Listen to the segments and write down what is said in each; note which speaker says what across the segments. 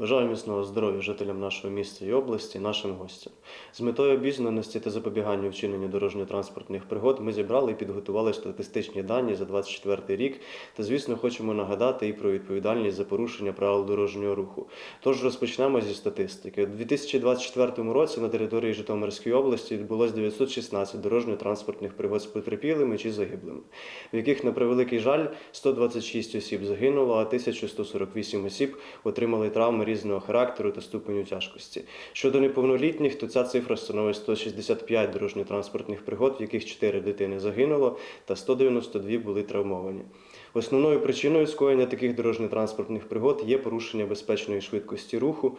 Speaker 1: Бажаю міцного здоров'я жителям нашого міста і області, нашим гостям. З метою обізнаності та запобігання вчиненню дорожньо-транспортних пригод ми зібрали і підготували статистичні дані за 24 рік. Та, звісно, хочемо нагадати і про відповідальність за порушення правил дорожнього руху. Тож розпочнемо зі статистики. У 2024 році на території Житомирської області відбулось 916 дорожньо-транспортних пригод з потерпілими чи загиблими, в яких, на превеликий жаль, 126 осіб загинуло, а 1148 осіб отримали травми різного характеру та ступеню тяжкості. Щодо неповнолітніх, то ця цифра становить 165 дорожньо-транспортних пригод, в яких 4 дитини загинуло та 192 були травмовані. Основною причиною скоєння таких дорожньо-транспортних пригод є порушення безпечної швидкості руху.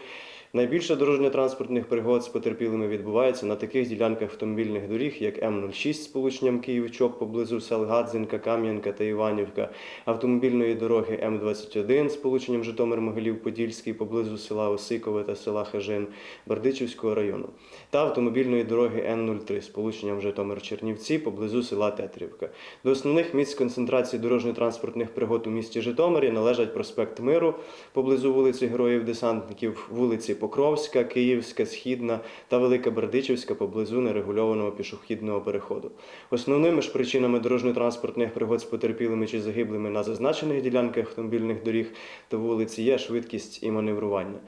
Speaker 1: Найбільше дорожньо-транспортних пригод з потерпілими відбувається на таких ділянках автомобільних доріг, як М06 з сполученням Київ-Чоп поблизу сел Гадзинка, Кам'янка та Іванівка, автомобільної дороги М21 з сполученням Житомир-Могилів-Подільський поблизу села Осикове та села Хажин Бердичівського району, та автомобільної дороги Н03 з сполученням Житомир-Чернівці поблизу села Тетрівка. До основних місць концентрації дорожньо-транспортних пригод у місті Житомирі належать проспект Миру поблизу вулиці Героїв-Десантників, вулиці Покровська, Київська, Східна та Велика Бердичівська поблизу нерегульованого пішохідного переходу. Основними ж причинами дорожньо-транспортних пригод з потерпілими чи загиблими на зазначених ділянках автомобільних доріг та вулиці є швидкість і маневрування.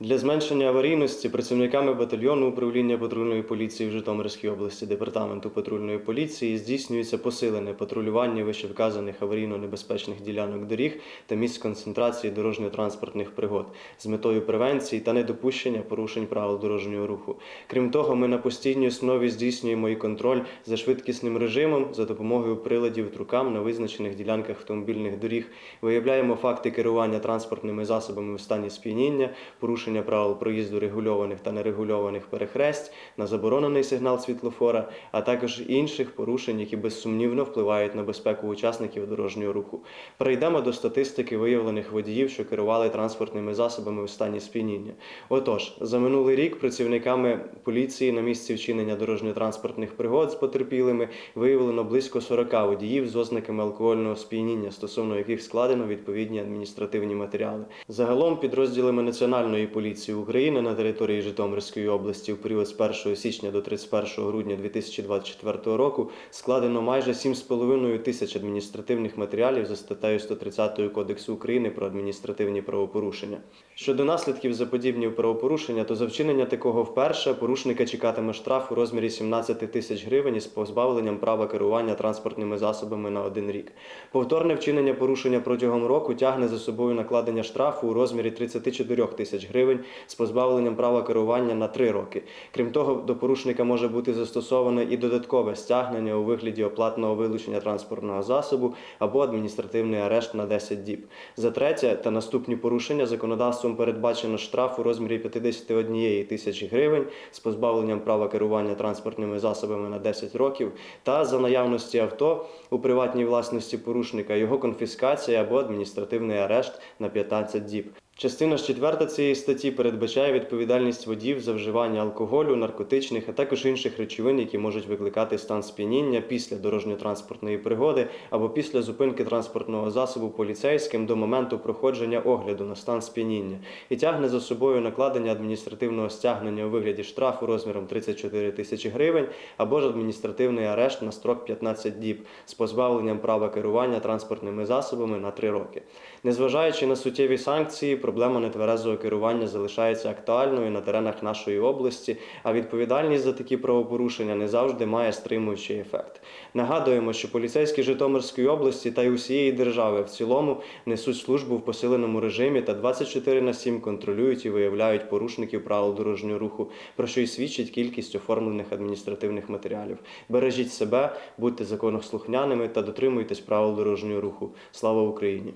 Speaker 1: Для зменшення аварійності працівниками батальйону управління патрульної поліції в Житомирській області департаменту патрульної поліції здійснюється посилене патрулювання вищевказаних аварійно-небезпечних ділянок доріг та місць концентрації дорожньо-транспортних пригод з метою превенції та недопущення порушень правил дорожнього руху. Крім того, ми на постійній основі здійснюємо і контроль за швидкісним режимом за допомогою приладів трукам на визначених ділянках автомобільних доріг, виявляємо факти керування транспортними засобами в стані сп'яніння, порушення правил проїзду регульованих та нерегульованих перехресть, на заборонений сигнал світлофора, а також інших порушень, які безсумнівно впливають на безпеку учасників дорожнього руху. Перейдемо до статистики виявлених водіїв, що керували транспортними засобами в стані сп'яніння. Отож, за минулий рік працівниками поліції на місці вчинення дорожньо-транспортних пригод з потерпілими виявлено близько 40 водіїв з ознаками алкогольного сп'яніння, стосовно яких складено відповідні адміністративні матеріали. Загалом підрозділами національної поліції України на території Житомирської області в період з 1 січня до 31 грудня 2024 року складено майже 7,5 тисяч адміністративних матеріалів за статтею 130 Кодексу України про адміністративні правопорушення. Щодо наслідків за правопорушення, то за вчинення такого вперше порушника чекатиме штраф у розмірі 17 тисяч гривень із позбавленням права керування транспортними засобами на один рік. Повторне вчинення порушення протягом року тягне за собою накладення штрафу у розмірі 34 тисяч гривень з позбавленням права керування на 3 роки. Крім того, до порушника може бути застосоване і додаткове стягнення у вигляді оплатного вилучення транспортного засобу або адміністративний арешт на 10 діб. За третє та наступні порушення законодавством передбачено штраф у розмірі 51 тисячі гривень з позбавленням права керування транспортними засобами на 10 років та за наявності авто у приватній власності порушника його конфіскація або адміністративний арешт на 15 діб. Частина ж четверта цієї статті передбачає відповідальність водіїв за вживання алкоголю, наркотичних, а також інших речовин, які можуть викликати стан сп'яніння після дорожньо-транспортної пригоди або після зупинки транспортного засобу поліцейським до моменту проходження огляду на стан сп'яніння і тягне за собою накладення адміністративного стягнення у вигляді штрафу розміром 34 тисячі гривень або ж адміністративний арешт на строк 15 діб з позбавленням права керування транспортними засобами на 3 роки. Незважаючи на суттєві санкції, проблема нетверезого керування залишається актуальною на теренах нашої області, а відповідальність за такі правопорушення не завжди має стримуючий ефект. Нагадуємо, що поліцейські Житомирської області та й усієї держави в цілому несуть службу в посиленому режимі та 24 на 7 контролюють і виявляють порушників правил дорожнього руху, про що й свідчить кількість оформлених адміністративних матеріалів. Бережіть себе, будьте законослухняними та дотримуйтесь правил дорожнього руху. Слава Україні!